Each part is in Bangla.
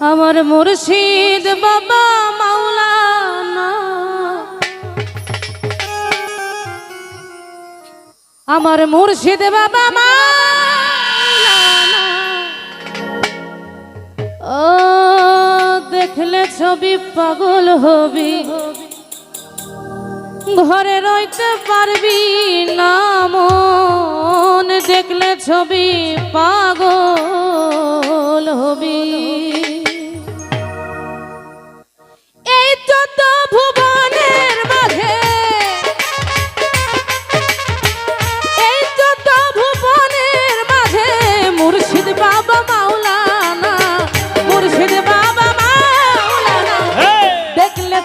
আমার মুর্শিদ বাবা মাওলানা। আমার মুর্শিদ বাবা মাওলানা। ও, দেখলে ছবি পাগল হবি। ঘরে রইতে পারবি না মন, দেখলে ছবি পাগল হবি।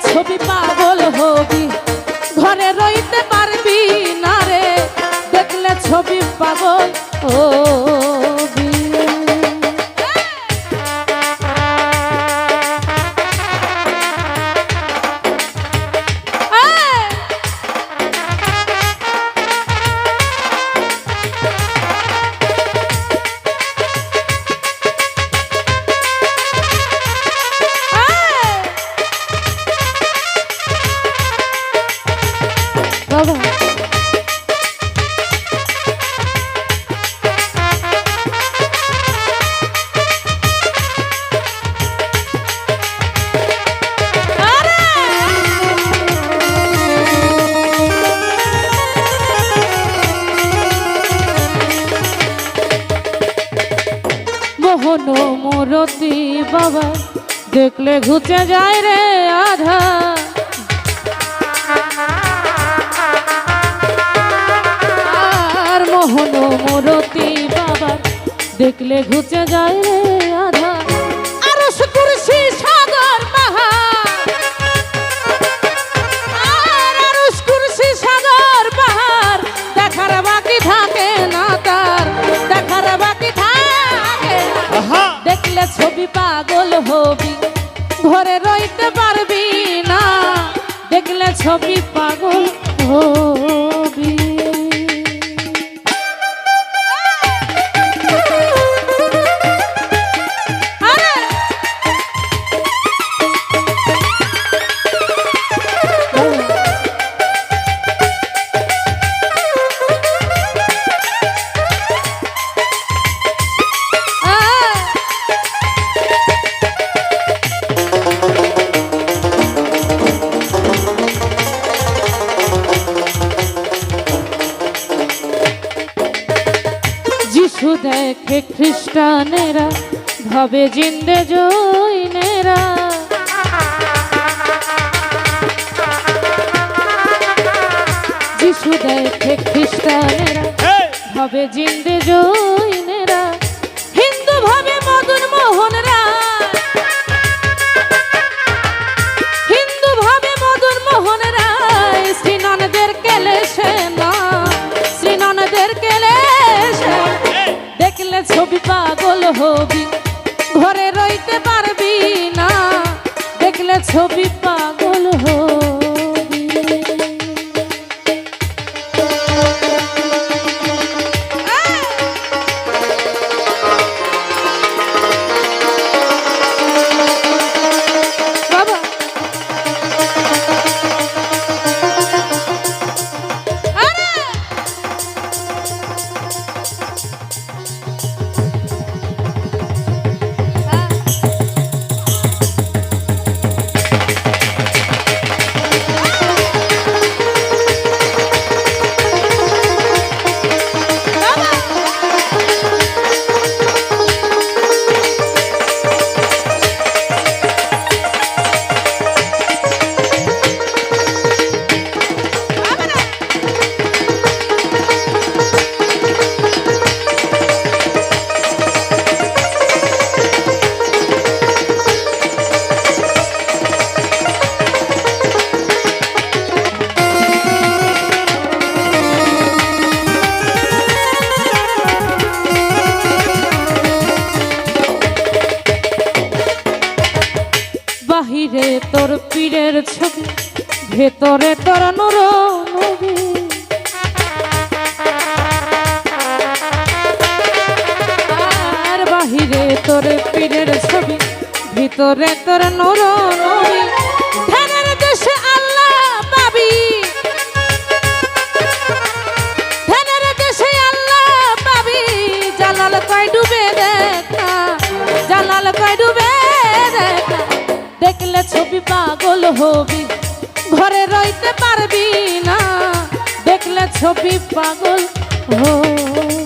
ছবি পাগল হবি। ঘরে রইতে পারবি না রে। দেখলে ছবি পাগল হবি। বাবা মোহন মোরতি বাবা দেখলে ঘুচে যায় রে আধা দেখলে ঘুচে যায় রে আধা আর কুরসি সাগর পাহাড়। আর কুরসি সাগর পাহাড়। দেখার বাকি থাকে না তার। দেখার বাকি থাকে। দেখলে ছবি পাগল হবি। ঘরে রইতে পারবি না। দেখলে ছবি পাগল হবি। খ্রিস্টানেরা ভাবে জিন্দে জৈনেরা। যিশু দেখে খ্রিস্টানেরা ভাবে জিন্দে জৈনেরা। হবি। ঘরে রইতে পারবি না দেখলে ছবি পাগল ছবি ভেতরে তোর নুর আর বাহিরে তোর পীরের ছবি ভিতরে তোর নুর নবী ভালো হবি ঘরে রইতে পারবি না। দেখলে ছবি পাগল হবি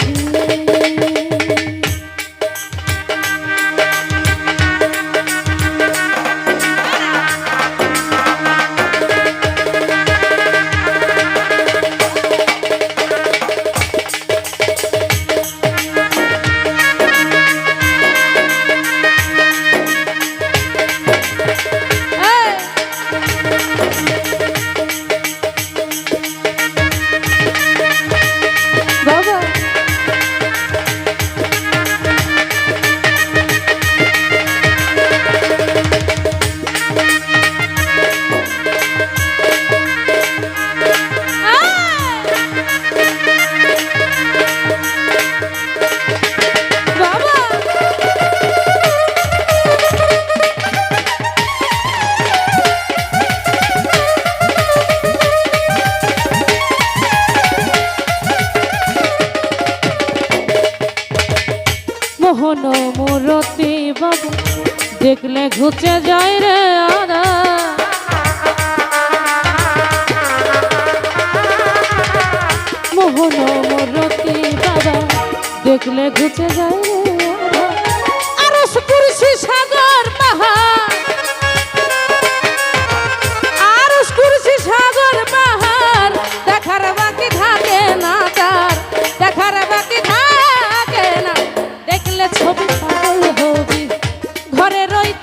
মনোমূরতি বাবু দেখলে ঘুচে যায় রে আদা মোহন মূরতি বাবা দেখলে ঘুচে যায় রে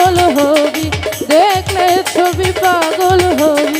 পাগল হবি দেখলে ছবি পাগল হবি।